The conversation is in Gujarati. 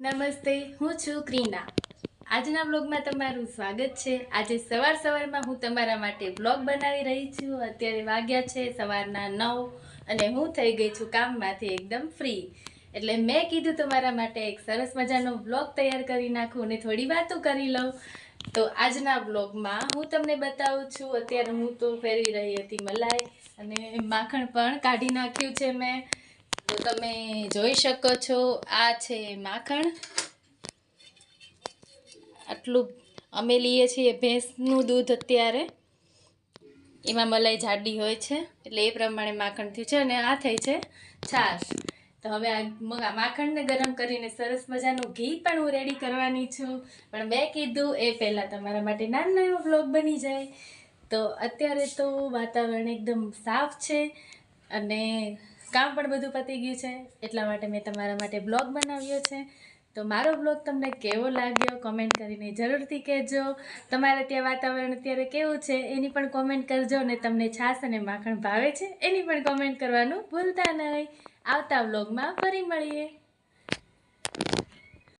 નમસ્તે, હું છું ક્રીના આજના બ્લોગમાં તમારું સ્વાગત છે. આજે સવાર સવારમાં હું તમારા માટે બ્લોગ બનાવી રહી છું. અત્યારે વાગ્યા છે સવારના નવ અને હું થઈ ગઈ છું કામમાંથી એકદમ ફ્રી. એટલે મેં કીધું તમારા માટે એક સરસ મજાનો બ્લોગ તૈયાર કરી નાખું અને થોડી વાતો કરી લઉં. તો આજના બ્લોગમાં હું તમને બતાવું છું. અત્યારે હું તો ફેરવી રહી હતી મલાઈ અને માખણ પણ કાઢી નાખ્યું છે મેં. તો તમે જોઈ શકો છો, આ છે માખણ. આટલું અમે લઈએ છીએ ભેંસનું દૂધ અત્યારે. એમાં મલાઈ જાડી હોય છે, એટલે એ પ્રમાણે માખણ થયું છે અને આ થઈ છે છાશ. તો હવે આ માખણને ગરમ કરીને સરસ મજાનું ઘી પણ હું રેડી કરવાની છું. પણ મેં કીધું એ પહેલાં તમારા માટે નાનો એવો બ્લોગ બની જાય. તો અત્યારે તો વાતાવરણ એકદમ સાફ છે અને કામ પણ બધું પતી ગયું છે. એટલા માટે મેં તમારા માટે બ્લોગ બનાવ્યો છે. તો મારો બ્લોગ તમને કેવો લાગ્યો કોમેન્ટ કરીને જરૂરથી કહેજો. તમારે ત્યાં વાતાવરણ અત્યારે કેવું છે એની પણ કોમેન્ટ કરજો અને તમને છાશ અને માખણ ભાવે છે એની પણ કોમેન્ટ કરવાનું ભૂલતા નહીં. આવતા બ્લોગમાં ફરી મળીએ.